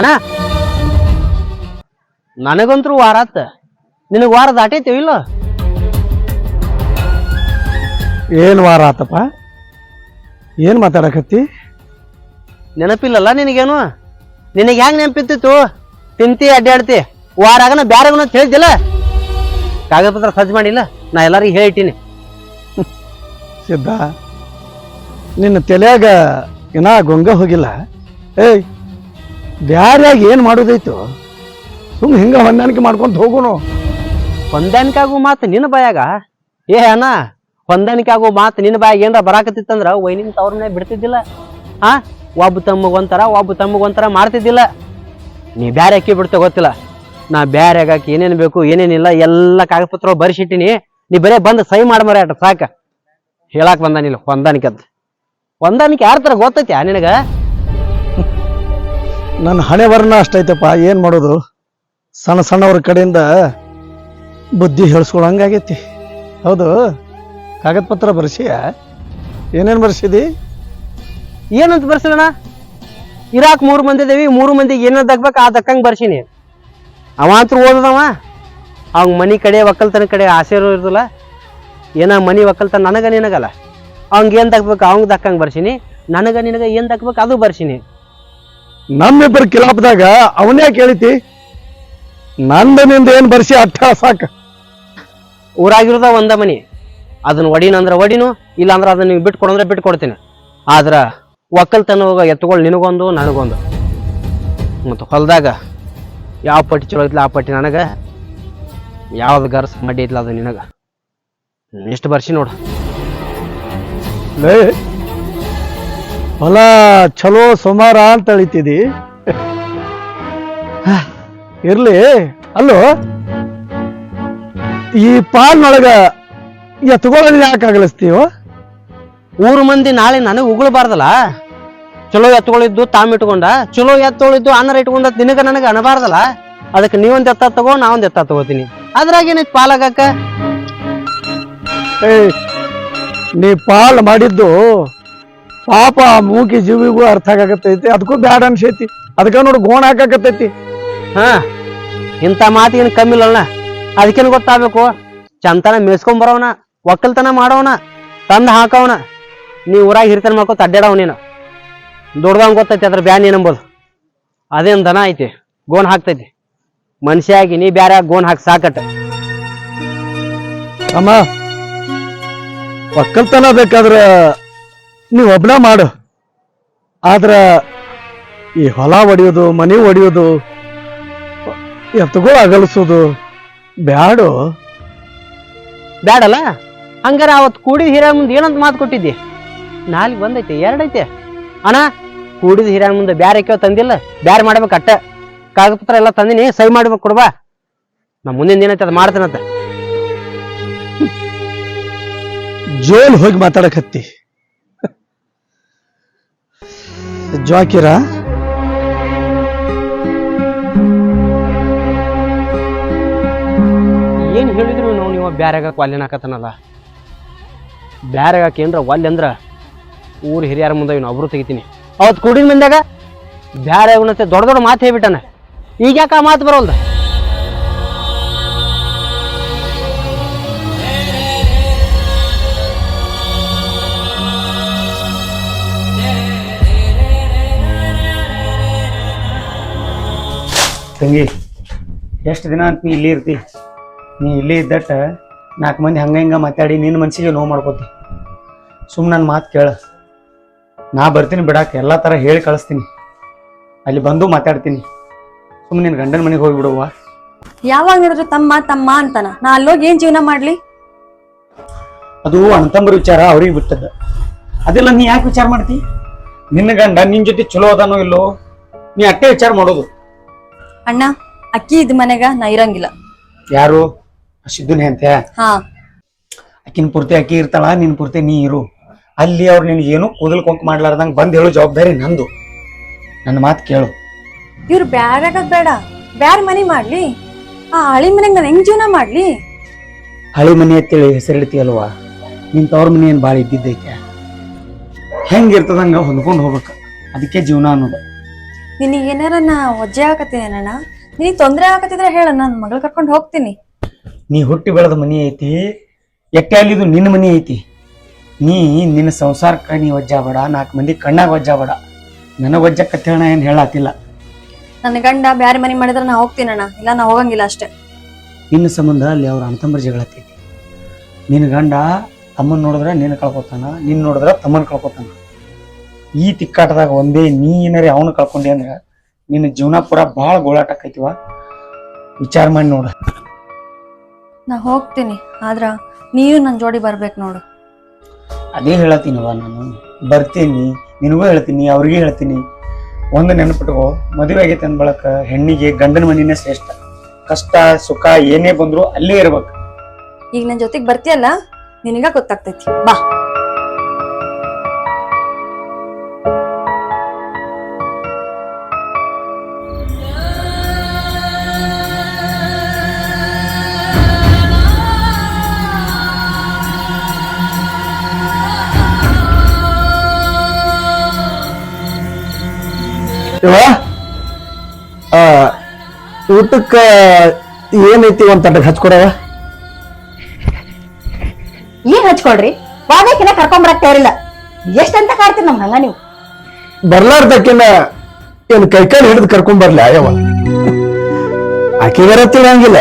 ಅಣ್ಣ. ನನಗಂತರೂ ವಾರ ಆತ. ನಿನಗೆ ವಾರ ದಾಟೈತೇವ ಇಲ್ಲ? ಏನು ವಾರ ಆತಪ್ಪ? ಏನು ಮಾತಾಡಕತ್ತಿ? ನೆನಪಿಲ್ಲಲ್ಲ ನಿನಗೇನು? ನಿನಗೆ ಹೆಂಗ್ ನೆನಪಿತ್ತಿತ್ತು? ತಿಂತಿ ಅಡ್ಡಾಡ್ತಿ ವಾರಾಗನ ಬ್ಯಾರಗನ ಅಂತ ಹೇಳ್ತಿಲ್ಲ? ಕಾಗದ ಪತ್ರ ಸಜ್ಜು ಮಾಡಿಲ್ಲ? ನಾ ಎಲ್ಲರಿಗೂ ಹೇಳಿಟ್ಟಿನಿ ಸಿದ್ಧ ನಿನ್ನ ತಲೆಯಾಗ ಇನ್ನ ಗೊಂಗ ಹೋಗಿಲ್ಲ. ಏಯ್ ಬ್ಯಾರ್ಯಾಗ ಏನು ಮಾಡೋದೈತು? ಸುಮ್ ಹಿಂಗ ಹೊಂದಾಣಿಕೆ ಮಾಡ್ಕೊಂತ ಹೋಗುನು. ಹೊಂದಾಣಿಕೆ ಆಗೋ ಮಾತು ನಿನ್ನ ಬಾಯಾಗ? ಏ ಅಣ್ಣ ಹೊಂದಾಣಿಕೆ ಆಗೋ ಮಾತು ನಿನ್ನ ಬಾಯಾಗ ಏನ್ರ ಬರಾಕತ್ತಿತ್ತಂದ್ರ ವೈನಿನ ತವ್ರ ಮನೆ ಬಿಡ್ತಿದ್ದಿಲ್ಲ. ಹಾ ಒಬ್ಬ ತಮ್ಮಗ್ ಒಂಥರ, ಒಬ್ಬ ತಮ್ಮಗ್ ಒಂಥರ ಮಾಡ್ತಿದ್ದಿಲ್ಲ. ನೀ ಬ್ಯಾರೆ ಅಕ್ಕಿ ಬಿಡ್ತ ಗೊತ್ತಿಲ್ಲ. ನಾ ಬ್ಯಾರೆ ಆಗಾಕಿ ಏನೇನ್ ಬೇಕು ಏನೇನಿಲ್ಲ ಎಲ್ಲ ಕಾಗದ ಬರಿಸಿಟ್ಟಿನಿ. ನೀ ಬರೇ ಬಂದು ಸಹಿ ಮಾಡ್ಮರ ಸಾಕ. ಹೇಳಾಕ್ ಬಂದಾನಿಲ್ಲ, ಹೊಂದಾಣಿಕೆ ಅಂತ. ಹೊಂದಾಣಿಕೆ ಯಾರ ತರ ಗೊತ್ತೈತಿ ನಿನಗ? ನನ್ನ ಹಣೆ ವರ್ಣ ಅಷ್ಟೈತಪ್ಪ ಏನು ಮಾಡೋದು? ಸಣ್ಣ ಸಣ್ಣವ್ರ ಕಡೆಯಿಂದ ಬುದ್ಧಿ ಹೇಳ್ಸ್ಕೊಳಂಗಾಗೈತಿ ಹೌದು, ಕಾಗದ ಪತ್ರ ಬರ್ಸಿಯ ಏನೇನು ಬರ್ಸಿದಿ? ಏನಂತ ಬರ್ಸಿದಣ ಇರಾಕ್ ಮೂರು ಮಂದಿ ಇದೇವಿ ಮೂರು ಮಂದಿಗೆ ಏನ ದಕ್ಬೇಕು ಆ ದಕ್ಕಂಗ್ ಬರ್ಸೀನಿ. ಅವ ಅಂತೂ ಓದದವ. ಅವ್ನ ಮನಿ ಕಡೆ, ಒಕ್ಕಲ್ತನ ಕಡೆ ಆಸೆ ಇರೋದಿಲ್ಲ. ಏನ ಮನಿ, ಒಕ್ಕಲ್ತನ ನನಗ, ನಿನಗಲ್ಲ. ಅವಂಗೆ ಏನ್ ದಕ್ಬೇಕು ಅವಂಗೆ ದಕ್ಕಂಗ್ ಬರ್ಸೀನಿ. ನನಗ, ನಿನಗ ಏನು ದಕ್ಬೇಕು ಅದು ಬರ್ಸಿನಿ. ನಮ್ಮಿಬ್ಬರ ಕಿಲಾಪದಾಗ ಅವನೇ ಕೇಳಿತಿ ನಂದು ನಿಂದ ಏನು ಬರ್ಸಿ ಅಟ್ಟ ಸಾಕ. ಊರಾಗಿರೋದ ಒಂದ ಮನಿ. ಅದನ್ನ ಒಡಿನ ಅಂದ್ರ ಒಡಿನು ಇಲ್ಲ ಅಂದ್ರ ಅದನ್ನ ನೀವು ಬಿಟ್ಟು ಬಿಟ್ಕೊಡ್ತೀನಿ. ಬಿಟ್ಟು ಕೊಡ್ತೀನಿ ಆದ್ರ ಒಕ್ಕಲ್ತನ ಹೋಗ ಎತ್ತುಗಳು ನಿನಗೊಂದು ನನಗೊಂದು. ಮತ್ತು ಹೊಲದಾಗ ಯಾವ ಪಟ್ಟಿ ಚಲೋ ಐತ್ಲ ಆ ಪಟ್ಟಿ ನನಗ? ಯಾವ್ದು ಗರ್ಸ್ ಮಡ್ಡಿ ಐತ್ಲ ಅದು ನಿನಗ? ಎಷ್ಟು ಬರ್ಸಿ ನೋಡು. ಲೇ ಹೊಲ ಚಲೋ ಸುಮಾರ ಅಂತ ಅಳಿತಿದಿ. ಇರ್ಲಿ. ಅಲ್ಲೋ ಈ ಪಾಲ್ನೊಳಗ ಎತ್ಕೊಳ್ಳೋದು ಯಾಕೆ ಅಗಲಿಸ್ತೀವ ಊರು ಮಂದಿ ನಾಳೆ ನನಗೆ ಉಗುಳಬಾರ್ದಲ್ಲ? ಚಲೋ ಎತ್ತುಗಳಿದ್ದು ತಾಮ್ ಇಟ್ಕೊಂಡ ಚಲೋ ಎತ್ತುಗಳಿದ್ದು ಅನ್ನರ ಇಟ್ಕೊಂಡ ನಿನಗೆ ನನಗೆ ಅನಬಾರ್ದಲ್ಲ? ಅದಕ್ಕೆ ನೀವೊಂದ್ ಎತ್ತ ತಗೋ ನಾವೊಂದ್ ಎತ್ತ ತಗೋತೀನಿ. ಅದ್ರಾಗ ಏನೈತಿ ಪಾಲಾಗಕ್ಕ ಏಯ್ ನೀ ಪಾಲ್ ಮಾಡಿದ್ದು ಪಾಪ ಆ ಮೂಕಿ ಜೀವಿಗೂ ಅರ್ಥ ಆಗಕತ್ತೈತಿ. ಅದಕ್ಕೂ ಬ್ಯಾಡ ಅನ್ಸೈತಿ. ಅದಕ್ಕ ನೋಡಿ ಗೋಣ ಹಾಕಾಕತ್ತೈತಿ. ಹಾ ಇಂಥ ಮಾತಿಗೇನು ಕಮ್ಮಿ ಇಲ್ಲಲ್ಲ ಅದಕ್ಕೇನು ಗೊತ್ತಾಗಬೇಕು? ಚಂತನ ಮೇಸ್ಕೊಂಡ್ ಬರೋವನ ಒಕ್ಕಲ್ತನ ಮಾಡೋವನ ತಂದು ಹಾಕವನ. ನೀ ಊರಾಗ ಹಿರಿತನ ಮಾಡ್ಕೊತ ಅಡ್ಡಾಡವ ನೀನು. ದೊಡ್ಡದಂಗ್ ಗೊತ್ತೈತಿ ಅದ್ರ ಬ್ಯಾನ್ ಏನಂಬೋದು. ಅದೇನ್ ದನ ಐತಿ? ಗೋನ್ ಹಾಕ್ತೈತಿ. ಮನುಷ್ಯ ಆಗಿ ನೀ ಬ್ಯಾರ ಗೋನ್ ಹಾಕಿ ಸಾಕಟ್ಟ ಅಮ್ಮ ಒಕ್ಕಲ್ತನ ಬೇಕಾದ್ರ ನೀವು ಒಬ್ಬನ ಮಾಡು. ಆದ್ರ ಈ ಹೊಲ ಒಡೆಯೋದು ಮನೆ ಒಡೆಯೋದು ಎತ್ತುಗಳು ಅಗಲಿಸೋದು ಬ್ಯಾಡು. ಬ್ಯಾಡಲ್ಲ? ಹಂಗಾರ ಅವತ್ತು ಕೂಡಿದ ಹಿರಿಯ ಮುಂದೆ ಏನಂತ ಮಾತು ಕೊಟ್ಟಿದ್ದೆ? ನಾಲ್ಕು ಬಂದೈತೆ ಎರಡೈತೆ. ಅಣ್ಣ ಕೂಡಿದ ಹಿರಿಯ ಮುಂದೆ ಬ್ಯಾರೆ ಕೇಳ ತಂದಿಲ್ಲ? ಬ್ಯಾರೆ ಮಾಡ್ಬೇಕು ಅಟ್ಟ. ಕಾಗದ ಪತ್ರ ಎಲ್ಲ ತಂದಿನಿ ಸಹಿ ಮಾಡ್ಬೇಕು ಕೊಡ್ಬಾ ನಾ ಮುಂದಿನ ದಿನ ಅದು ಮಾಡ್ತೇನಂತ. ಜೋಲ್ ಹೋಗಿ ಮಾತಾಡಕತ್ತಿ ಜ್ವಾಕಿರ ಏನ್ ಹೇಳಿದ್ರು ನಾವು ನೀವು ಬ್ಯಾರೆಗಾಕ ವಾಲ್ಯನ ಹಾಕತನಲ್ಲ ಬ್ಯಾರೆಗಾಕ ಏನ್ರ ವಾಲ್ಯ ಅಂದ್ರ ಊರ್ ಹಿರಿಯರ ಮುಂದೆ ಇವ್ನು ಒಬ್ರು ತೆಗಿತೀನಿ. ಅವತ್ ಕೂಡಿನ ಮಂದ್ಯಾಗ ಬ್ಯಾರೆ ಇವನತ್ತೆ ದೊಡ್ಡ ದೊಡ್ಡ ಮಾತು ಹೇಳ್ಬಿಟ್ಟಾನೆ. ಈಗ ಯಾಕೆ ಆ ಮಾತು ಬರೋಲ್ದ ತಂಗಿ ಎಷ್ಟು ದಿನ ಅಂತ ನೀ ಇಲ್ಲಿ ಇರ್ತಿ? ನೀ ಇಲ್ಲಿ ಇದ್ದಟ್ಟ ನಾಲ್ಕು ಮಂದಿ ಹಂಗೆ ಹಿಂಗ ಮಾತಾಡಿ ನಿನ್ನ ಮನ್ಸಿಗೆ ನೋವು ಮಾಡ್ಕೋತಿ. ಸುಮ್ಮನೆ ನನ್ನ ಮಾತು ಕೇಳ. ನಾ ಬರ್ತೀನಿ ಬಿಡಾಕ ಎಲ್ಲ ಥರ ಹೇಳಿ ಕಳಿಸ್ತೀನಿ. ಅಲ್ಲಿ ಬಂದು ಮಾತಾಡ್ತೀನಿ. ಸುಮ್ಮನೆ ನಿನ್ನ ಗಂಡನ ಮನೆಗೆ ಹೋಗಿಬಿಡುವ ಯಾವಾಗ ನೋಡಿದ್ರು ತಮ್ಮ ತಮ್ಮ ಅಂತಾನ? ನಾ ಅಲ್ಲೋಗಿ ಏನು ಜೀವನ ಮಾಡ್ಲಿ? ಅದು ಅಣ್ತಂಬರ ವಿಚಾರ ಅವ್ರಿಗೆ ಬಿಟ್ಟದ್ದು. ಅದೆಲ್ಲ ನೀ ಯಾಕೆ ವಿಚಾರ ಮಾಡ್ತಿ? ನಿನ್ನ ಗಂಡ ನಿನ್ನ ಜೊತೆ ಚಲೋ ಅದಾನೋ ಇಲ್ಲೋ? ನೀ ಅಟ್ಟೆ ವಿಚಾರ ಮಾಡೋದು. ಅಣ್ಣ ಅಕ್ಕಿ ಇದ್ ಮನೆಗ ನಾ ಇರಂಗಿಲ್ಲ. ಯಾರು? ಸಿದ್ದುನೇ ಅಂತ? ಹಾ. ಅಕ್ಕಿನ ಪೂರ್ತಿ ಅಕ್ಕಿ ಇರ್ತಾಳ ನಿನ್ ಪೂರ್ತಿ ನೀ ಇರು. ಅಲ್ಲಿ ಅವ್ರು ನಿನ್ಗೆ ಏನು ಕೂದಲ್ ಕೊಂಕ್ ಮಾಡ್ಲಾರ್ದಂಗ್ ಬಂದ್ ಹೇಳು ಜವಾಬ್ದಾರಿ ನಂದು. ನನ್ನ ಮಾತು ಕೇಳು. ಇವ್ರು ಬ್ಯಾರಾಗದ್ ಬೇಡ. ಬ್ಯಾರ ಮನಿ ಮಾಡ್ಲಿ. ಆ ಹಳಿ ಮನೆಗ್ ನಾನು ಹೆಂಗ್ ಜೀವನ ಮಾಡ್ಲಿ? ಹಳಿ ಮನೆ ಅಂತೇಳಿ ಹೆಸರಿಡ್ತೀಯಲ್ವಾ ನಿನ್ ತವ್ರ ಮನೆ ಏನ್ ಭಾಳ ಇದ್ದಿದ್ದೈತೆ? ಹೆಂಗಿರ್ತದಂಗ ಹೊಂದ್ಕೊಂಡು ಹೋಗ್ಬೇಕು. ಅದಕ್ಕೆ ಜೀವನ ಅನ್ನೋದು. ನಿನಗೆ ಏನಾರ ನಾ ಒಜ್ಜೆ ಆಗತ್ತೀನೇನಣ್ಣ ನಿನಗೆ ತೊಂದರೆ ಆಗತ್ತಿದ್ರೆ ಹೇಳ ನಾನು ಮಗಳು ಕರ್ಕೊಂಡು ಹೋಗ್ತೀನಿ. ನೀ ಹುಟ್ಟಿ ಬೆಳೆದ ಮನಿ ಐತಿ ಎಟ್ಟೆ ಅಲ್ಲಿದು ನಿನ್ನ ಮನಿ ಐತಿ. ನೀ ನಿನ್ನ ಸಂಸಾರಕ್ಕ ನೀ ಒಜ್ಜಾಬೇಡ ನಾಲ್ಕು ಮಂದಿ ಕಣ್ಣಾಗ ಒಜ್ಜಾಬೇಡ ನನಗೆ ಒಜ್ಜಕ್ಕತ್ತೇಳ ಏನು ಹೇಳತ್ತಿಲ್ಲ ನನ್ನ ಗಂಡ ಬ್ಯಾರೆ ಮನೆ ಮಾಡಿದ್ರೆ ನಾ ಹೋಗ್ತೀನಣ್ಣ ಇಲ್ಲ ನಾ ಹೋಗಂಗಿಲ್ಲ ಅಷ್ಟೇ. ನಿನ್ನ ಸಂಬಂಧ ಅಲ್ಲಿ ಅವ್ರ ಅಣ್ಣತಮ್ಮರ ಜಗಳ ನಿನ್ನ ಗಂಡ ತಮ್ಮನ್ನ ನೋಡಿದ್ರೆ ನೀನು ಕಳ್ಕೊತಾನ ನಿನ್ನ ನೋಡಿದ್ರೆ ತಮ್ಮನ್ ಕಳ್ಕೊತಾನ. ಈ ತಿಕ್ಕಾಟದಾಗ ಒಂದೇ ನೀ ಏನಾರ ಅವನು ಕಳ್ಕೊಂಡೆ ಅಂದ್ರೆ ನಿನ್ನ ಜೀವನ ಪೂರ ಭಾಳ ಗೋಳಾಟಕ್ಕೈತಿವ ವಿಚಾರ ಮಾಡಿ ನೋಡು. ನಾ ಹೋಗ್ತೀನಿ ಆದ್ರ ನೀನು ನನ್ನ ಜೋಡಿ ಬರ್ಬೇಕು ನೋಡು. ಅದೇ ಹೇಳತ್ತೀನವ ನಾನು. ಬರ್ತೀನಿ ನಿನಗೂ ಹೇಳ್ತೀನಿ ಅವ್ರಿಗೂ ಹೇಳ್ತೀನಿ. ಒಂದು ನೆನಪಿಟ್ಕೋ ಮದುವೆ ಆಗೈತೆ ಅಂದ ಬಳಕ ಹೆಣ್ಣಿಗೆ ಗಂಡನ ಮನಿನೇ ಶ್ರೇಷ್ಠ. ಕಷ್ಟ ಸುಖ ಏನೇ ಬಂದ್ರು ಅಲ್ಲೇ ಇರ್ಬೇಕು. ಈಗ ನನ್ನ ಜೊತೆಗೆ ಬರ್ತೀಯಲ್ಲ? ನಿನಗ ಗೊತ್ತಾಗ್ತೈತಿ. ಬಾ. ಇವ? ಆ, ಊಟಕ್ಕ ಏನೈತಿ ಒಂದ್ ತಟ್ಟಕ್ಕೆ ಹಚ್ಕೊಡವ? ಏನ್ ಹಚ್ಕೊಳ್ರಿ ವಾದಕ್ಕಿನ ಕರ್ಕೊಂಬರಕ್ ತಯಾರಿಲ್ಲ. ಎಷ್ಟಂತ ಕಾಡ್ತೀರಿ ನಮ್ ಹಂಗ ನೀವು? ಬರ್ಲಾರ್ದಕ್ಕಿನ್ನ ಏನ್ ಕೈಕಾಲು ಹಿಡಿದು ಕರ್ಕೊಂಡ್ ಬರ್ಲಿ ಅಯ್ಯವ ಆಕೆಗಾರ ತಿಳಿಯಂಗಿಲ್ಲ.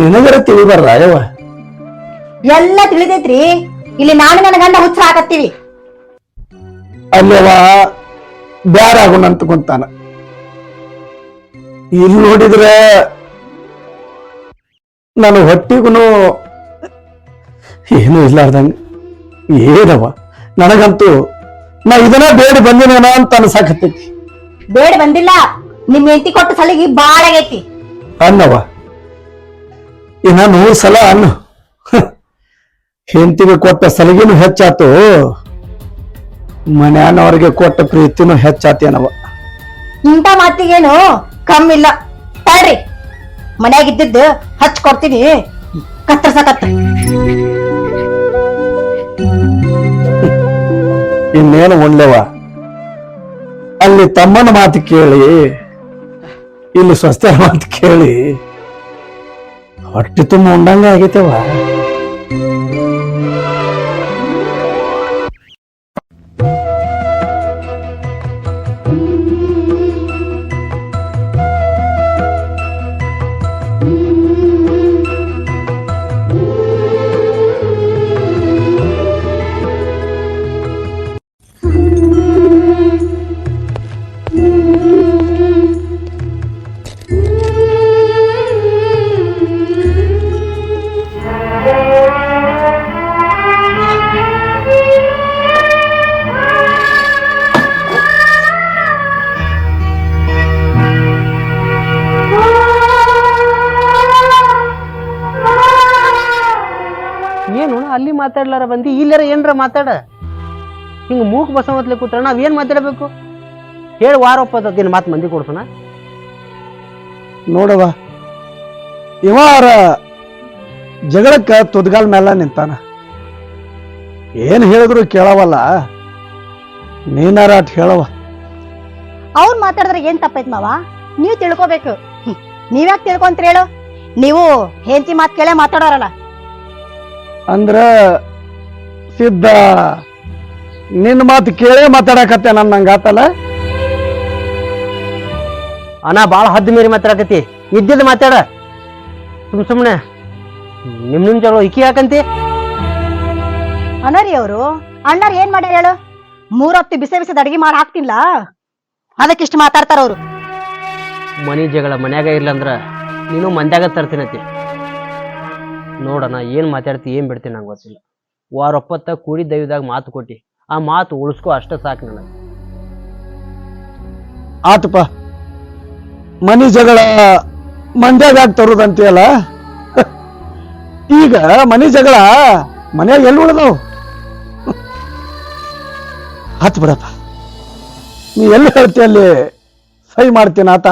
ನಿನಗರ ತಿಳಿಬಾರ್ದ ಅಯ್ಯವ ಎಲ್ಲ ತಿಳಿದೈತ್ರಿ. ಇಲ್ಲಿ ನಾನು ನನ್ನ ಗಂಡ ಹುಚ್ಚ ಹಾಕತ್ತೀವಿ ಅಲ್ಲವ ಬ್ಯಾರ ಆಗೋಣ ಅಂತ ಕುಂತಾನ. ಇಲ್ಲಿ ನೋಡಿದ್ರೆ ನಾನು ಹೊಟ್ಟಿಗೂ ಏನು ಇರ್ಲಾರ್ದಂಗ ಏನವ ನನಗಂತೂ ನಾ ಇದನ್ನ ಬೇಡ ಬಂದಿನೇನ ಅಂತ ಅನ್ಸಾಕತ್ತೈತಿ ಬೇಡ ಬಂದಿಲ್ಲ ನಿಮ್ ಹೆಂಡತಿ ಕೊಟ್ಟ ಸಲಿಗೆ ಬಾಳ ಆಗೈತಿ. ಅನ್ನವ ಇನ್ನ ನೂರು ಸಲ ಅನ್ನು. ಹೆಂತಿಗೆ ಕೊಟ್ಟ ಸಲಿಗೆನು ಹೆಚ್ಚಾತು. ಮನ್ಯಾನವ್ರಿಗೆ ಕೊಟ್ಟ ಪ್ರೀತಿನೂ ಹೆಚ್ಚಾತೇನವ. ಇಂಥ ಮಾತಿಗೇನು ಕಮ್ಮಿಲ್ಲ. ತಡ್ರಿ ಮನ್ಯಾಗ ಇದ್ದಿದ್ದು ಹಚ್ ಕೊಡ್ತೀನಿ ಕತ್ತರ್ಸಕತ್ತ ಇನ್ನೇನು ಉಣ್ಲೆವ? ಅಲ್ಲಿ ತಮ್ಮನ ಮಾತು ಕೇಳಿ ಇಲ್ಲಿ ಸ್ವಸ್ಥರ ಮಾತು ಕೇಳಿ ಹೊಟ್ಟೆ ತುಂಬ ಉಂಡಂಗ ಆಗೈತೆವ. ಮಾತಾಡ್ಲಾರ ಬಂದಿ ಇಲ್ಲರ ಏನರ ಮಾತಾಡ? ಹಿಂಗ ಮೂಕ್ ಬಸವತ್ಲೆ ಕೂತ್ರ ನಾವ್ ಏನ್ ಮಾತಾಡಬೇಕು? ಹೇಳ ವಾರ ಒಪ್ಪದಿನ ಮಾತು ಮಂದಿ ಕೊಡ್ಸೋಣ. ನೋಡವ ಇವಾರ ಜಗಳಕ್ಕ ತುದ್ಗಾಲ್ ಮೇಲೆ ನಿಂತಾನ. ಏನ್ ಹೇಳಿದ್ರು ಕೇಳವಲ್ಲ. ನೀನಾರ ಅಟ್ ಹೇಳವ ಅವ್ರು ಮಾತಾಡಿದ್ರೆ ಏನ್ ತಪ್ಪೈತ್ ಮಾವ? ನೀವ್ ತಿಳ್ಕೊಬೇಕು. ನೀವ್ಯಾಕ್ ತಿಳ್ಕೊಂತ ಹೇಳು? ನೀವು ಹೆಂಡತಿ ಮಾತು ಕೇಳೇ ಮಾತಾಡೋರಲ್ಲ. ಅಂದ್ರ ಸಿದ್ಧ. ನಿನ್ನ ಮಾತು ಕೇಳೇ ಮಾತಾಡಕತ್ತೆ ನನ್ನ ಆತಲ್ಲ? ಅಣ್ಣ ಭಾಳ ಹದ್ದು ಮೀರಿ ಮಾತಾಡಕತ್ತಿ. ಇದ್ದಿದ್ದು ಮಾತಾಡ. ಸುಮ್ ಸುಮ್ಮನೆ ನಿಮ್ ನಿಮ್ ಜಗಳ ಇಕ್ಕಿ ಹಾಕಂತಿ? ಅನರಿ ಅವರು ಅಣ್ಣಾರ ಏನ್ ಮಾಡ್ಯಾರ ಹೇಳು? ಮೂರೊತ್ತು ಬಿಸಿ ಬಿಸಿದ ಅಡಿಗೆ ಮಾಡಿ ಹಾಕ್ತಿಲ್ಲ ಅದಕ್ಕಿಷ್ಟು ಮಾತಾಡ್ತಾರ ಅವ್ರು. ಮನಿ ಜಗಳ ಮನ್ಯಾಗ ಇರ್ಲಂದ್ರ ನೀನು ಮಂದ್ಯಾಗ ತರ್ತೀನತಿ. ನೋಡಣ ಏನ್ ಮಾತಾಡ್ತಿ ಏನ್ ಬಿಡ್ತೀನಿ ನಂಗೆ ಗೊತ್ತಿಲ್ಲ. ವಾರ ಒಪ್ಪತ್ತ ಕೂಡಿ ದೈವದಾಗ ಮಾತು ಕೊಟ್ಟಿ. ಆ ಮಾತು ಉಳಿಸ್ಕೋ ಅಷ್ಟ ಸಾಕು ನನಗೆ. ಆತಪ್ಪ ಮನಿ ಜಗಳ ಮಂಡ್ಯಾಗ ತರೋದಂತೀಯಲ್ಲ ಈಗ ಮನಿ ಜಗಳ ಮನೆಯಾಗ ಎಲ್ಲಿ ಉಳಿದವು? ಆತ್ ಬಿಡಪ್ಪ ನೀ ಎಲ್ಲಿ ಹೇಳ್ತಿ ಅಲ್ಲಿ ಸೈನ್ ಮಾಡ್ತೀನಿ ಆತ?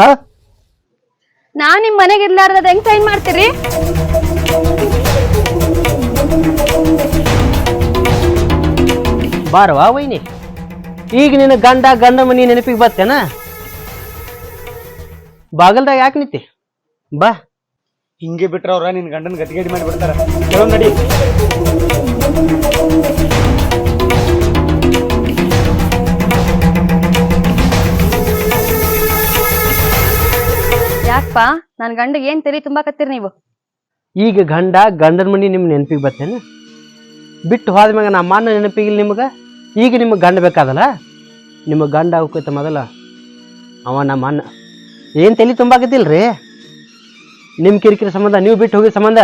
ನಾ ನಿಮ್ ಮನೆಗೆ ಇರ್ಲಾರ್ದ ಹೆಂಗ್ ಸೈನ್ ಮಾಡ್ತೀರಿ? ಬಾರವಾ ವೈನಿ? ಈಗ ನಿನ್ನ ಗಂಡ ಗಂಡ ಮನಿ ನೆನಪಿಗೆ ಬರ್ತೇನ? ಬಾಗಲ್ದಾಗ ಯಾಕೆ ನಿಂತಿ? ಬಾ. ಹಿಂಗೆ ಬಿಟ್ರೆ ಅವ್ರ ನಿನ್ನ ಗಂಡನ ಗತಿಗೇಡಿ ಮಾಡಿ ಬಿಡ್ತಾರ. ನಡಿ. ಯಾಕಪ್ಪ ನನ್ನ ಗಂಡ ಏನ್ ತುಂಬಾ ತುಂಬಾಕತ್ತೀರಿ ನೀವು? ಈಗ ಗಂಡ ಗಂಡನ ಮನಿ ನಿಮ್ ನೆನಪಿಗೆ ಬರ್ತೇನೆ? ಬಿಟ್ಟು ಹೋದ್ಮ್ಯಾಗ ನಮ್ಮ ಅಣ್ಣ ನೆನಪಿಗಿಲ್ಲ ನಿಮಗೆ? ಈಗ ನಿಮಗೆ ಗಂಡ ಬೇಕಾದಲ್ಲ? ನಿಮಗೆ ಗಂಡ ಹೋಗ್ಕೈತ ಮೊದಲ? ಅವ ನಮ್ಮ ಅನ್ನ ಏನು ತಲೆ ರೀ ನಿಮ್ಮ ಕಿರಿಕಿರಿ ಸಂಬಂಧ ನೀವು ಬಿಟ್ಟು ಹೋಗಿದ ಸಂಬಂಧ?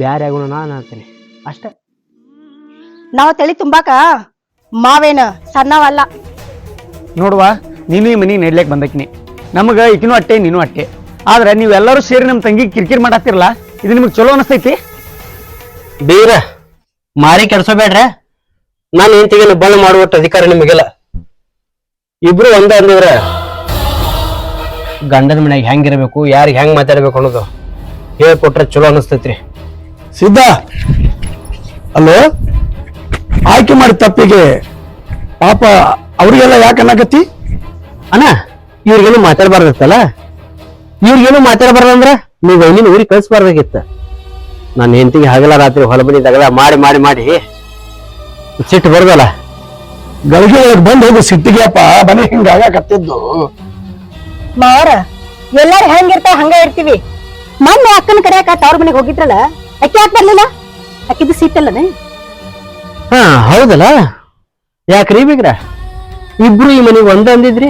ಬ್ಯಾರೆ ಆಗೋಣ ನಾನು ಅಂತೀನಿ ಅಷ್ಟೇ. ನಾವು ತಲೆ ತುಂಬಾಕ ಮಾವೇನು ಸಣ್ಣವಲ್ಲ. ನೋಡುವ ನೀನು ಈ ಮನೆಗೆ ನೆಡ್ಲಿಕ್ಕೆ ಬಂದಕ್ಕಿನಿ. ನಮಗೆ ಈಕಿನೂ ಅಟ್ಟೆ ನೀನು ಅಟ್ಟೆ. ಆದ್ರೆ ನೀವೆಲ್ಲರೂ ಸೇರಿ ನಮ್ಮ ತಂಗಿ ಕಿರಿಕಿರಿ ಮಾಡತ್ತಿರಲ್ಲ ಇದು ನಿಮಗೆ ಚಲೋ ಅನಿಸ್ತೈತಿ? ಬೀರ ಮಾರಿ ಕೆಡ್ಸೋಬೇಡ್ರೆ ನಾನು ಹೆಂಡತಿಗೆ ಬಳ್ಳ ಮಾಡುವಷ್ಟು ಅಧಿಕಾರ ನಿಮಗೆಲ್ಲ. ಇಬ್ರು ಒಂದೇ ಅಂದಿದ್ರೆ ಗಂಡನ ಮನ್ಯಾಗ ಹೆಂಗಿರ್ಬೇಕು ಯಾರಿಗೆ ಹೆಂಗ್ ಮಾತಾಡ್ಬೇಕು ಅನ್ನೋದು ಹೇಳ್ಕೊಟ್ರೆ ಚಲೋ ಅನಿಸ್ತೈತ್ರಿ. ಸಿದ್ಧ? ಅಲ್ಲೋ ಆಯ್ಕೆ ಮಾಡಿ ತಪ್ಪಿಗೆ ಪಾಪ ಅವ್ರಿಗೆಲ್ಲ ಯಾಕೆ ಅನ್ನಕತ್ತಿ? ಅಣ್ಣ ಇವ್ರಿಗೇನು ಮಾತಾಡಬಾರ್ದಿತ್ತಲ್ಲ? ಇವ್ರಿಗೇನು ಮಾತಾಡಬಾರ್ದಂದ್ರ ನೀವು ವೈನಿನ ಊರಿಗೆ ಕಳಿಸ್ಬಾರ್ದಾಗಿತ್ತ. ನನ್ನ ಹೆಂಡತಿಗೆ ಹಗಲ ರಾತ್ರಿ ಹೊಲ ತಗಲ ಮಾಡಿ ಮಾಡಿ ಮಾಡಿ ಸಿಟ್ಟು ಬರ್ದಲ್ಲ? ಗಳಿಗೆ ಬಂದು ಹೋಗಿ ಸಿಟ್ಟಿಗೆ ಅಪ್ಪ ಮನೆ ಹಿಂಗ ಮಾರ ಎಲ್ಲಾರು ಹೆಂಗಿರ್ತಾವ ಹಂಗ ಇರ್ತೀವಿ. ಮೊನ್ನೆ ಅಕ್ಕನ ಕರೆಯಕ ತವ್ರ ಮನೆಗೆ ಹೋಗಿದ್ರಲ್ಲ ಅಕ್ಕಿ ಯಾಕೆ ಬರ್ಲಿಲ್ಲ? ಅಕ್ಕಿದ್ದು ಸಿಟ್ಟಲ್ಲನೆ. ಹಾ ಹೌದಲ್ಲ? ಯಾಕ್ರಿ ಬೇಕ್ರ ಇಬ್ರು ಈ ಮನೆಗೆ ಒಂದ ಅಂದಿದ್ರಿ?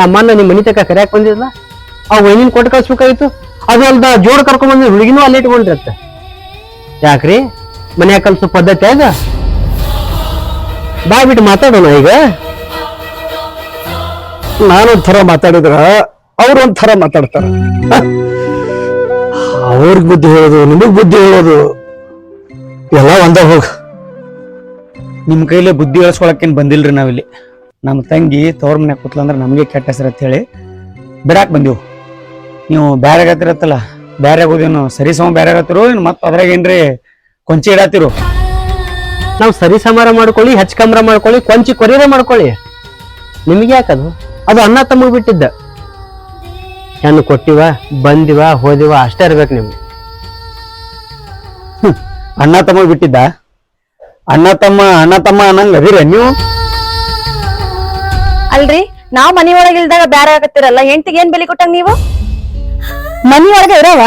ನಮ್ಮನ್ನ ನಿಮ್ಮ ಮನೆ ತಕ ಕರ್ಯಾಕ್ ಬಂದಿದ್ಲ? ಆ ವೈನಿನ ಕೊಟ್ಟು ಕಳ್ಸ್ಬೇಕಾಗಿತ್ತು? ಅದು ಅಲ್ದ ಜೋಡ್ ಕರ್ಕೊಂಡ್ ಬಂದ್ರೆ ಹುಡುಗಿನೂ ಅಲ್ಲಿ ಇಟ್ಕೊಂಡಿರತ್ತೆ. ಯಾಕ್ರಿ? ಮನ್ಯಾಗ ಕಲ್ಸೋ ಪದ್ಧತಿ ಅದ? ಬಾಯ್ ಬಿಟ್ಟು ಮಾತಾಡೋಣ ಈಗ. ನಾನೊಂದ್ ಥರ ಮಾತಾಡಿದ್ರ ಅವ್ರೊಂದ್ ಥರ ಮಾತಾಡ್ತಾರ. ಅವ್ರಿಗೆ ಬುದ್ಧಿ ಹೇಳೋದು ನಿಮಗ್ ಬುದ್ಧಿ ಹೇಳೋದು. ಎಲ್ಲ ಒಂದ ಹೋಗ. ನಿಮ್ಮ ಕೈಲಿ ಬುದ್ಧಿ ಹೇಳ್ಸ್ಕೊಳಕೇನ್ ಬಂದಿಲ್ರಿ ನಾವಿಲ್ಲಿ. ನಮ್ಮ ತಂಗಿ ತವ್ರ ಮನ್ಯಾಗ ಕೂತ್ಲಂದ್ರೆ ನಮಗೆ ಕೆಟ್ಟ ಹೆಸರು ಅಂತ ಹೇಳಿ ಬಿಡಾಕ್ ಬಂದೀವು. ನೀವು ಬ್ಯಾರೆ ಆಗತ್ತಿರತ್ತಲ್ಲ ಬೇರೆ ಆಗೋದೇನು ಸರಿ ಸಮ ಬ್ಯಾರೆ ಆಗತ್ತಿರು ಏನು ಮತ್ತೆ ಅದ್ರಾಗ ಏನ್ರಿ ಕೊಂಚಿ ಇಡತ್ತಿರು ನಾವು ಸರಿ ಸಮಾರ ಮಾಡ್ಕೊಳ್ಳಿ ಹೆಚ್ಚು ಕಮರ ಮಾಡ್ಕೊಳ್ಳಿ ಕೊಂಚಿ ಕೊರಿಯರ ಮಾಡ್ಕೊಳ್ಳಿ. ನಿಮಗೆ ಯಾಕದು ಅದು? ಅನ್ನ ತಮ್ಮಗೆ ಬಿಟ್ಟಿದ್ದ. ಹೆಣ್ಣು ಕೊಟ್ಟಿವ ಬಂದಿವ ಹೋದಿವ ಅಷ್ಟೇ ಇರ್ಬೇಕು ನಿಮ್ಗೆ. ಅಣ್ಣ ತಮ್ಮ ಬಿಟ್ಟಿದ್ದ? ಅಣ್ಣ ತಮ್ಮ ಅಣ್ಣ ತಮ್ಮ ಅನ್ನಂಗ ಅದಿರ ನೀವು? ಅಲ್ರಿ ನಾವ್ ಮನಿ ಒಳಗ್ ಇಲ್ದಾಗ ಬ್ಯಾರೆ ಆಗತ್ತಿರಲ್ಲ ಹೆಂಡತಿಗೆ ಏನ್ ಬೆಲೆ ಕೊಟ್ಟಂಗ ನೀವು? ಮನಿ ಒಳಗೆ ಇರೋವ?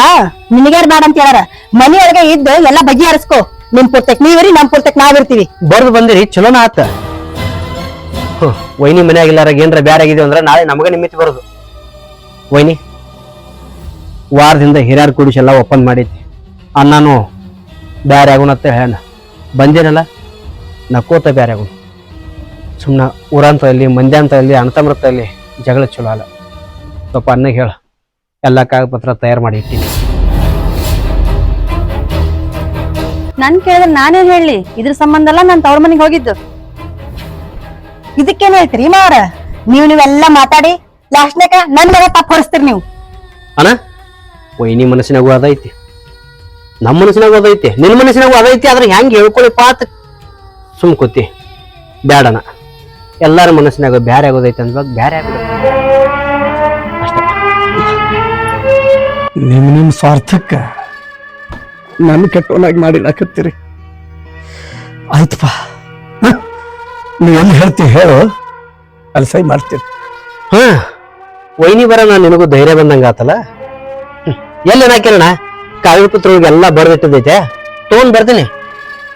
ನಿನಗ್ಯಾರ ಬೇಡ ಅಂತ ಹೇಳಾರ ಮನಿ ಒಳಗೆ ಇದ್ದು ಎಲ್ಲ ಬಗೆ ಹರಿಸ್ಕೋ. ನಿಮ್ ಪುರ್ತಕ್ ನೀವಿರಿ ನಮ್ ಪುರ್ತಕ್ ನಾವಿರ್ತೀವಿ ಬರ್ದು ಬಂದಿರಿ, ಚಲೋನ ಆತ. ವೈನಿ ಮನ್ಯಾಗಿಲ್ಲಾರ ಏನ್ರ ಬ್ಯಾರೆ ಆಗಿದೆ ಅಂದ್ರೆ ನಾಳೆ ನಮಗ ನಿಮಿತ್ ಬರೋದು. ವೈನಿ, ವಾರದಿಂದ ಹಿರಿಯರ್ ಕೂಡಿಸಿ ಎಲ್ಲ ಒಪ್ಪಂದ ಮಾಡೈತಿ ಬೇರೆ ಬ್ಯಾರೆ ಅಂತ ಹೇಳ ಬಂದೇನಲ್ಲ, ನಕ್ಕೋತ ಬ್ಯಾರೆ ಆಗೋಣ. ಸುಮ್ಮನೆ ಊರಂತ ಅಲ್ಲಿ, ಮಂದ್ಯಾಂತ ಅಲ್ಲಿ, ಅಣತಮೃತ ಇಲ್ಲಿ ಜಗಳ ಚಲೋ ಅಲ್ಲ. ಸ್ವಲ್ಪ ಅನ್ನಗೆ ಹೇಳ. ಎಲ್ಲ ಕಾಗಪತ್ರ ತಯಾರು ಮಾಡಿ ಇಟ್ಟಿನಿ ನನ್ ಕೇಳಿದ್ರೆ ನಾನೇನ್ ಹೇಳಿ ಇದ್ರ ಸಂಬಂಧ ಎಲ್ಲ ನಾನ್ ತವ್ರ ಮನೆಗೆ ಹೋಗಿದ್ದು. ಇದಕ್ಕೇನ್ ಹೇಳ್ತೀರಿ ಮಾರ ನೀವ್ ನೀವೆಲ್ಲ ಮಾತಾಡಿ ಲಾಸ್ಟ್ನಾಗ ನನ್ ಮಗ ತಪ್ಪು ಹೊರಿಸ್ತೀರಿ ನೀವು. ಅಣ್ಣ ವೈನಿ ಮನಸ್ಸಿನಾಗೂ ಅದೈತಿ ನಮ್ಮ ಮನಸ್ಸಿನಾಗ ಅದೈತಿ ನಿನ್ ಮನಸ್ಸಿನಾಗೂ ಅದೈತಿ ಆದ್ರೆ ಹೆಂಗ್ ಹೇಳ್ಕೊಳಿ ಪಾತ್ ಸುಮ್ ಕೂತಿ. ಬ್ಯಾಡಣ ಎಲ್ಲಾರ ಮನಸ್ಸಿನಾಗ ಬ್ಯಾರೆ ಆಗೋದೈತಿ ಅಂದ್ವಾಗ ಬ್ಯಾರೆ ಆಗೋದು ಸ್ವಾರ್ಥಕ್ಕ ನನ್ನ ಕೆಟ್ಟವನಾಗಿ ಮಾಡಿ ಹಾಕತ್ತೀರಿ ಆಯ್ತಪ್ಪ? ನೀ ಎಲ್ಲಿ ಹೇಳ್ತಿ ಹೇಳು. ಅಲ್ಲಿ ಸೈ ಮಾಡ್ತೀರಿ. ಹಾ. ವೈನಿ ಬರ ನಾನು ನಿನಗೂ ಧೈರ್ಯ ಬಂದಂಗ ಆತಲ್ಲ. ಎಲ್ಲಿ ನಾಕಿರಣ ಕಾಗದ ಪುತ್ರ ಒಳಗೆ ಎಲ್ಲ ಬರ್ದಿಟ್ಟಿದ್ದೈತೆ ತಗೊಂಡ್ ಬರ್ತೀನಿ.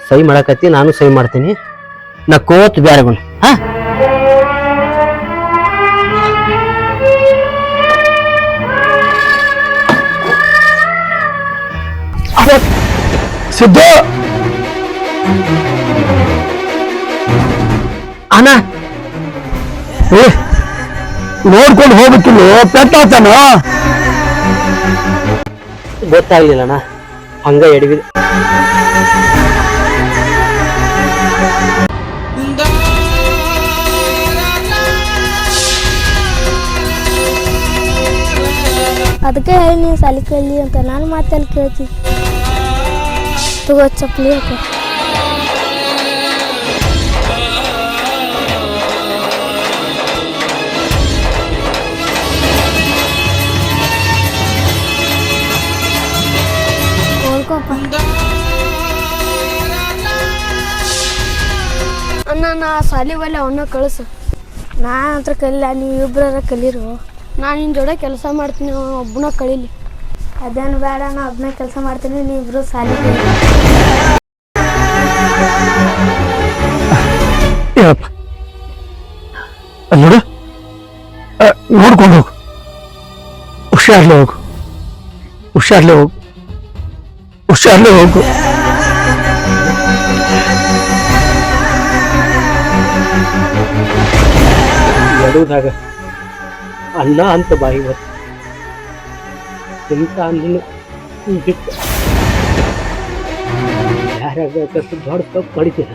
ಸೈ ಮಾಡಕತ್ತಿ ನಾನು ಸೈ ಮಾಡ್ತೀನಿ. ನಾ ಕೋತ್ ಬ್ಯಾರೆ ಬಣ್ಣ ಹಾ? ಸಿದ್ದು ಅಣ್ಣ ಏ ನೋಡ್ಕೊಂಡು ಹೋಗ್ಬೇಕಿಲ್ಲ ಪೆಟ್ಟಾತನ ಗೊತ್ತಾಗ್ಲಿಲ್ಲ ಅಣ್ಣ ಹಂಗ ಎಡವಿದೆ ಅದಕ್ಕೆ ಹೇಳಿ ನೀವು ಸಾಲಿ ಕಲಿ ಅಂತ ನಾನು ಮಾತಲ್ಲಿ ಕೇಳ್ತಿ तू वर चपली होते ಅಣ್ಣ ನಾ ಸಾಲಿ ಬಲ್ಲಿ ಅವನ್ನ ಕಳಿಸು ನಾ ಹತ್ರ ಕಲಿಲ್ಲ ನೀವು ಇಬ್ಬರ ಕಲೀರು ನಾನು ನಿನ್ನ ಜೋಡ ಕೆಲಸ ಮಾಡ್ತೀನಿ ಒಬ್ಬನ ಕಳೀಲಿ ಅದೇನು ಬೇಡ ನಾ ಒಬ್ಬನೇ ಕೆಲಸ ಮಾಡ್ತೀನಿ ನೀವಿಬ್ರು ಸಾಲಿ. ಹೇಳಪ್ಪ ಅಲ್ಲಿ ನೋಡು. ನೋಡ್ಕೊಂಡು ಹೋಗು. ಹುಷಾರ್ಲೆ ಹೋಗು. ಹುಷಾರ್ಲೆ ಹೋಗು. ಹುಷಾರ್ಲೆ ಹೋಗು. ಎಡುವುದಾಗ ಅನ್ನ ಅಂತ ಬಾಯಿ ಬತ್ತು ಇಂಥ ಅನ್ನ ಬಿಟ್ಟು ಯಾರ್ಯಾಗಷ್ಟು ದೊಡ್ಡ ತಪ್ಪು ಮಾಡಿದ್ದೀರ?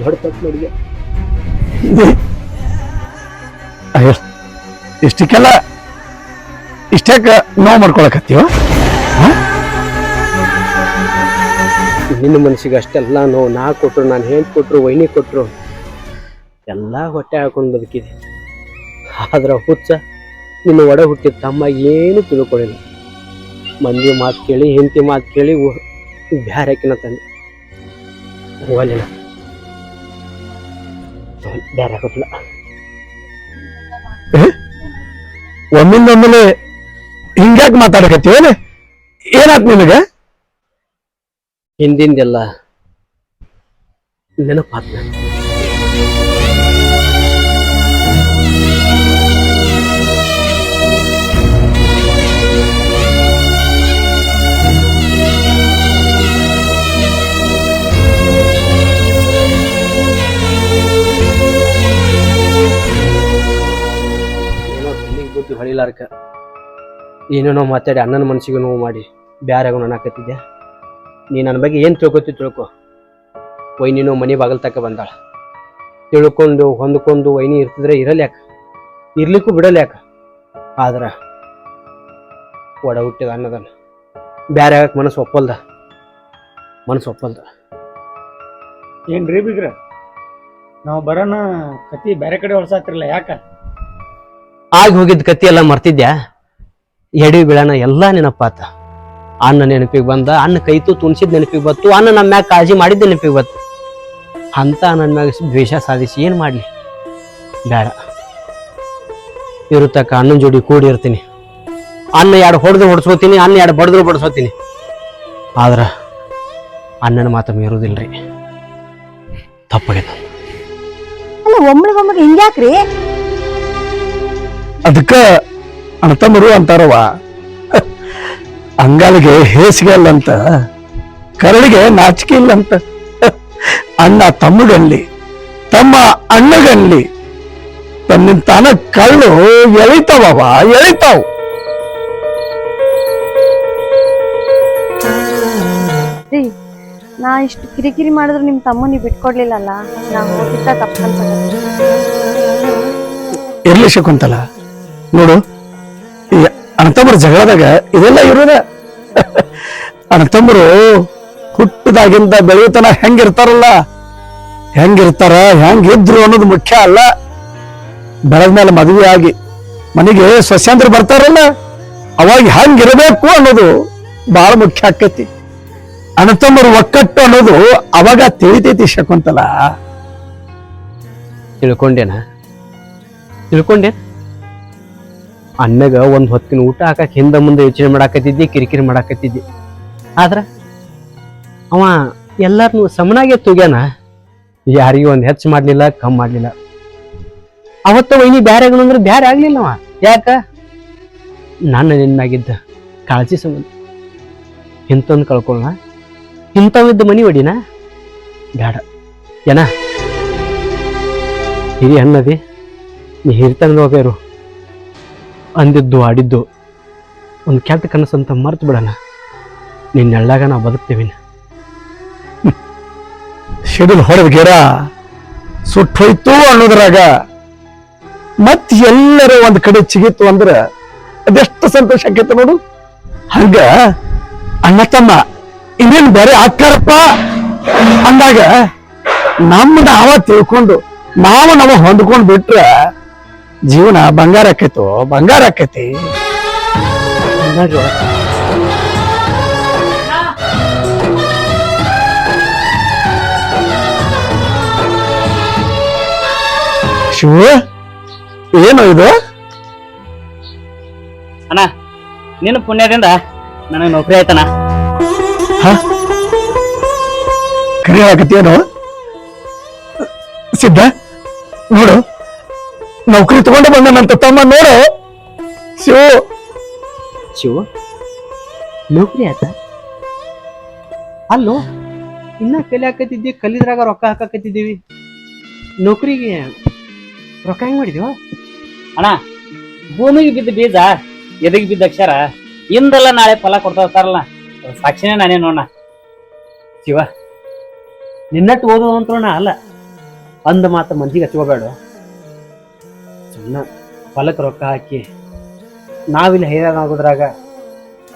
ದೊಡ್ಡ ತಪ್ಪು ಮಾಡಿದೆ. ಇಷ್ಟಕ್ಕೆಲ್ಲ ಇಷ್ಟಕ್ಕ ನೋವು ಮಾಡ್ಕೊಳಕತ್ತೀವ ನಿನ್ನ ಮನಸ್ಸಿಗೆ ಅಷ್ಟೆಲ್ಲ ನೋವು ನಾ ಕೊಟ್ರು ನಾನು ಹೆಂಗೆ ಕೊಟ್ರು ವೈನಿ ಕೊಟ್ರು ಎಲ್ಲ ಹೊಟ್ಟೆ ಹಾಕೊಂಡು ಬದುಕಿದೆ. ಆದ್ರೆ ಹುಚ್ಚ ನಿನ್ನ ಒಡ ಹುಟ್ಟಿದ ತಮ್ಮ ಏನು ತಿಳ್ಕೊಳ್ಳಿಲ್ಲ. ಮಂದಿ ಮಾತು ಕೇಳಿ ಹೆಂಡತಿ ಮಾತು ಕೇಳಿ ಬ್ಯಾರೆ ಹಾಕಿನ ತಂದೆ. ಹೋಗಲಿಲ್ಲ. ಬ್ಯಾರೆ ಹಾಕೋದಿಲ್ಲ. ಒಮ್ಮಿಂದ ಹಿಂಗ್ಯಾಕೆ ಮಾತಾಡಕತ್ತೀವೇನೆ ಏನಾತ್ ನಿನಗೆ? ಹಿಂದಿಂದೆಲ್ಲ ನೆನಪಾತ್ ಬುದ್ಧಿ ಹೊಳಿಲಾರ್ಕ. ಏನೇನೋ ಮಾತಾಡಿ ಅಣ್ಣನ ಮನಸ್ಸಿಗೆ ನೋವು ಮಾಡಿ ಬ್ಯಾರೆ ನನ್ನ ಹಾಕತ್ತಿದ್ದೆ ನೀ ನನ್ನ ಬಗ್ಗೆ ಏನು ತಿಳ್ಕೊತಿ ತಿಳ್ಕೊ. ವೈನಿನೂ ಮನೆ ಬಾಗಲ್ ತಕ ಬಂದಾಳ. ತಿಳ್ಕೊಂಡು ಹೊಂದ್ಕೊಂಡು ವೈನಿ ಇರ್ತಿದ್ರೆ ಇರಲ್ಲ ಯಾಕೆ ಇರ್ಲಿಕ್ಕೂ ಬಿಡಲ್ಲ ಯಾಕ ಆದ್ರ ಒಡ ಹುಟ್ಟಿದ ಅನ್ನದನ್ನ ಬ್ಯಾರೆ ಆಗಕ್ಕೆ ಮನಸ್ಸು ಒಪ್ಪಲ್ದ? ಮನಸ್ಸು ಒಪ್ಪಲ್ದ? ಏನ್ರಿ ಬಿಗ್ರ? ನಾವು ಬರೋಣ ಕತಿ ಬೇರೆ ಕಡೆ ಹೊಳ್ಸಾತಿರಲ್ಲ ಯಾಕ? ಆಗಿ ಹೋಗಿದ್ದ ಕತ್ತಿ ಎಲ್ಲ ಮರ್ತಿದ್ಯಾ? ಎಡಿ ಬೀಳನ ಎಲ್ಲ ನೆನಪಾತ. ಅನ್ನ ನೆನಪಿಗೆ ಬಂದ ಅನ್ನ ಕೈತು ತುಣಸಿದ್ ನೆನಪಿಗೆ ಬತ್ತು ಅನ್ನ ನಮ್ಮ ಮ್ಯಾಗ ಕಾಳಜಿ ಮಾಡಿದ್ದ ನೆನಪಿಗೆ ಬತ್ತು ಅಂತ ನನ್ನ ಮ್ಯಾಗ ದ್ವೇಷ ಸಾಧಿಸಿ ಏನು ಮಾಡಲಿ? ಬೇಡ. ಇರುತ್ತಕ್ಕ ಅನ್ನನ ಜೋಡಿ ಕೂಡಿರ್ತೀನಿ ಅನ್ನ ಎರಡು ಹೊಡೆದು ಹೊಡ್ಸ್ಕೋತೀನಿ ಅನ್ನ ಎರಡು ಬಡ್ದ್ರು ಬಡಿಸ್ಕೋತೀನಿ. ಆದ್ರ ಅಣ್ಣನ ಮಾತು ರೀ ತಪ್ಪಾಗಿದೆ ಅಲ್ಲ ಒಮ್ಮೆ ಹಿಂಗ್ಯಾಕ್ರಿ? ಅದಕ್ಕ ಅಣ್ಣತಮ್ಮರು ಅಂತಾರವ ಅಂಗಾಲಿಗೆ ಹೇಸಿಗೆ ಅಲ್ಲಂತ ಕರಳಿಗೆ ನಾಚಿಕೆ ಇಲ್ಲಂತ ಅಣ್ಣ ತಮ್ಮಗನ್ಲಿ ತಮ್ಮ ಅಣ್ಣಗನ್ಲಿ ತನ್ನ ತಾನ ಕಳ್ಳು ಎಳಿತಾವ. ರೀ ನಾ ಇಷ್ಟು ಕಿರಿಕಿರಿ ಮಾಡಿದ್ರೆ ನಿಮ್ ತಮ್ಮನಿ ಬಿಟ್ಕೊಡ್ಲಿಲ್ಲಲ್ಲ? ನಾ ಹೋಗಿದ್ದ ತಪ್ಪು. ಇರ್ಲಿ ಶಕುಂತಲ. ನೋಡು, ಈ ಅಣ್ಣತಮ್ಮರ ಜಗಳದಾಗ ಇದೆಲ್ಲ ಇರೋದ. ಅಣ್ಣತಮ್ಮರು ಹುಟ್ಟದಾಗಿಂದ ಬೆಳೆಯುತ್ತನ ಹೆಂಗಿರ್ತಾರಲ್ಲ? ಹೆಂಗಿರ್ತಾರ, ಹೆಂಗಿದ್ರು ಅನ್ನೋದು ಮುಖ್ಯ ಅಲ್ಲ. ಬೆಳೆದ್ಮೇಲೆ ಮದುವೆ ಆಗಿ ಮನೆಗೆ ಸೊಸ್ಯಾಂದ್ರ ಬರ್ತಾರಲ್ಲ, ಅವಾಗ ಹೆಂಗಿರಬೇಕು ಅನ್ನೋದು ಬಹಳ ಮುಖ್ಯ ಆಕೈತಿ. ಅಣ್ಣತಮ್ಮರು ಒಕ್ಕಟ್ಟು ಅನ್ನೋದು ಅವಾಗ ತಿಳಿತೈತಿ ಶಕುಂತಲ. ತಿಳ್ಕೊಂಡೇನ? ತಿಳ್ಕೊಂಡೆ ಅನ್ನಗ ಒಂದ್ ಹೊತ್ತಿನ ಊಟ ಹಾಕಕ್ ಹಿಂದ ಮುಂದೆ ಯೋಚನೆ ಮಾಡಾಕತ್ತಿದ್ದೆ, ಕಿರಿಕಿರಿ ಮಾಡಾಕತ್ತಿದ್ದೆ. ಆದ್ರ ಅವ ಎಲ್ಲಾರನು ಸಮನಾಗೆ ತುಗ್ಯಾನ? ಯಾರಿಗೂ ಒಂದ್ ಹೆಚ್ಚು ಮಾಡ್ಲಿಲ್ಲ ಕಮ್ಮಿ ಮಾಡ್ಲಿಲ್ಲ. ಅವತ್ತು ವೈನಿ ಬ್ಯಾರೆ ಅಂದ್ರೆ ಬ್ಯಾರೆ ಅವ. ಯಾಕ? ನಾನು ನಿನ್ನಾಗಿದ್ದ ಕಾಳಜಿ ಸಂಬಂಧ. ಇಂಥೊಂದು ಕಳ್ಕೊಳ್ಳ ಇಂಥವಿದ್ದ ಮನಿ ಹೊಡಿನ ಬೇಡ ಏನ? ಹಿರಿ ಅನ್ನದಿ ನೀ ಹಿರಿತನದ ಹೋಗ್ಯಾರು ಅಂದಿದ್ದು ಆಡಿದ್ದು ಒಂದು ಕೆಟ್ಟ ಕನಸಂತ ಮರ್ತು ಬಿಡೋಣ. ನಿನ್ನ ಎಳ್ಳಾಗ ನಾವು ಬದುಕ್ತೇವೆ ಶೆಡ್ಯೂಲ್ ಹೊಡೆದ ಗೆರ ಸುಟ್ಟೋಯ್ತು ಅನ್ನೋದ್ರಾಗ ಮತ್ ಎಲ್ಲರೂ ಒಂದು ಕಡೆ ಚಿಗಿತ್ತು ಅಂದ್ರೆ ಅದೆಷ್ಟು ಸಂತೋಷ ಆಕೈತೆ ನೋಡು. ಹಂಗ ಅಣ್ಣ ತಮ್ಮ, ಇನ್ನೇನ್ ಬೇರೆ ಆಕಾರಪ್ಪ ಅಂದಾಗ ನಮ್ಮ ನಾವ ತಿಳ್ಕೊಂಡು, ನಾವು ನಾವು ಹೊಂದ್ಕೊಂಡು ಬಿಟ್ರ ಜೀವನ ಬಂಗಾರ ಆಕೈತು ಬಂಗಾರ ಆಕೈತಿ ಶಿವ ಏನು ಇದು? ಅಣ್ಣ ನಿನ್ನ ಪುಣ್ಯದಿಂದ ನನಗೆ ನೌಕರಿ ಆಯ್ತಣ ಕರಿ ಏನು ಸಿದ್ಧ? ನೋಡು. ನೌಕರಿ ತಗೊಂಡು ಬಂದನಂತ ತಮ್ಮ ನೋಡು. ಶಿವ. ಶಿವ ನೌಕರಿ ಆತ? ಅಲ್ಲೋ ಇನ್ನ ಕಲಿಯಾಕತ್ತಿದ್ದಿ ಕಲಿದ್ರಾಗ ರೊಕ್ಕ ಹಾಕಾಕತ್ತಿದ್ದೀವಿ. ನೌಕರಿಗೆ ರೊಕ್ಕ ಹೆಂಗ್ ಮಾಡಿದೀವ? ಅಣ್ಣ ಭೂಮಿಗೆ ಬಿದ್ದ ಬೀಜ ಎದಗಿ ಬಿದ್ದ ಅಕ್ಷರ ಇಂದಲ್ಲ ನಾಳೆ ಫಲ ಕೊಡ್ತಾರಲ್ಲ ಇರ್ತಾರಲ್ಲ ಅದ್ರ ಸಾಕ್ಷಿನೇ ನಾನೇ ನೋಡ ಶಿವ ನಿನ್ನಟ್ಟು ಓದೋದು ಅಂತ ಅಲ್ಲ. ಅಂದ ಮಾತ ಮಂದಿಗೆ ಹಚ್ಕೋಬೇಡ ಸುಮ್ಮನೆ ಹೊಲಕ್ಕೆ ರೊಕ್ಕ ಹಾಕಿ ನಾವಿಲ್ಲಿ ಹೈರಾಣ ಆಗೋದ್ರಾಗ,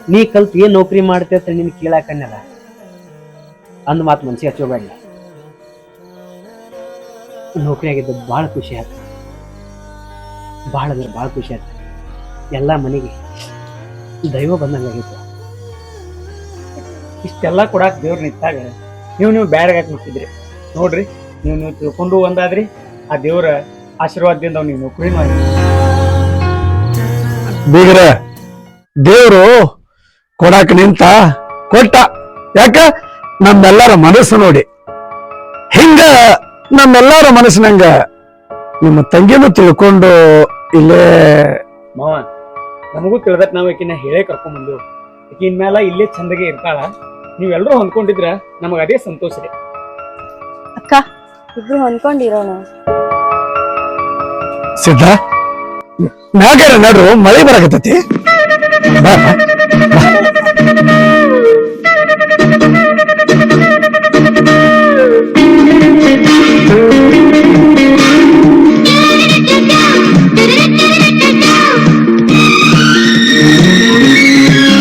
ನೀ ಕಲ್ತು ಏನು ನೌಕರಿ ಮಾಡ್ತೀಯ ಅಂತ ನಿನ್ ಕೇಳಾಕನ್ನಲ್ಲ ಅಂದ ಮಾತು ಮನ್ಸಿಗೆ ಹಚ್ಚೋಬೇಡ ನೌಕರಿ ಆಗಿದ್ದು ಭಾಳ ಖುಷಿ ಆಯ್ತು ಭಾಳ ಅಂದ್ರೆ ಭಾಳ ಖುಷಿ ಆಯ್ತು ಎಲ್ಲ ಮನೆಗೆ ದೈವ ಬಂದಂಗಾಗಿತ್ತು ಇಷ್ಟೆಲ್ಲ ಕೊಡಾಕ್ ದೇವ್ರ ನಿಂತಾಗ ನೀವು ನೀವು ಬ್ಯಾರೆಗೆ ಹಾಕಿ ಮುಟ್ಟಿದ್ರಿ ನೋಡ್ರಿ, ನೀವು ನೀವು ತಿಳ್ಕೊಂಡು ಒಂದಾದ್ರಿ ಆ ದೇವ್ರ ಆಶೀರ್ವಾದದಿಂದ ನೀವು ನೌಕರಿ ಮಾಡಿ. ಬೀಗರ ದೇವರು ಕೊಡಾಕ ನಿಂತ ಕೊಟ್ಟ. ಯಾಕ? ನಮ್ಮೆಲ್ಲರ ಮನಸ್ಸು ನೋಡಿ. ಹಿಂಗ ನಮ್ಮೆಲ್ಲರ ಮನಸ್ಸಿನಂಗ ನಿಮ್ಮ ತಂಗಿನೂ ತಿಳ್ಕೊಂಡು ಇಲ್ಲೇ ಮಾವ ನಮಗೂ ತಿಳಿದಟ್ ನಾವು ಆಕಿನ ಹೇಳೇ ಕರ್ಕೊಂಡ್ ಬಂದೆವು ಆಕಿನ ಮೇಲೆ ಇಲ್ಲೇ ಚಂದಗೆ ಇರ್ತಾಳ. ನೀವೆಲ್ಲರೂ ಹೊಂದ್ಕೊಂಡಿದ್ರ ನಮಗ ಅದೇ ಸಂತೋಷ ರೀ. ಅಕ್ಕ ಇಬ್ರು ಹೊಂದ್ಕೊಂಡಿರೋಣ. ಸಿದ್ಧ ಮ್ಯಾಗಾರ ನಡ್ರು ಮಳೆ ಬರಾಕತ್ತೈತಿ.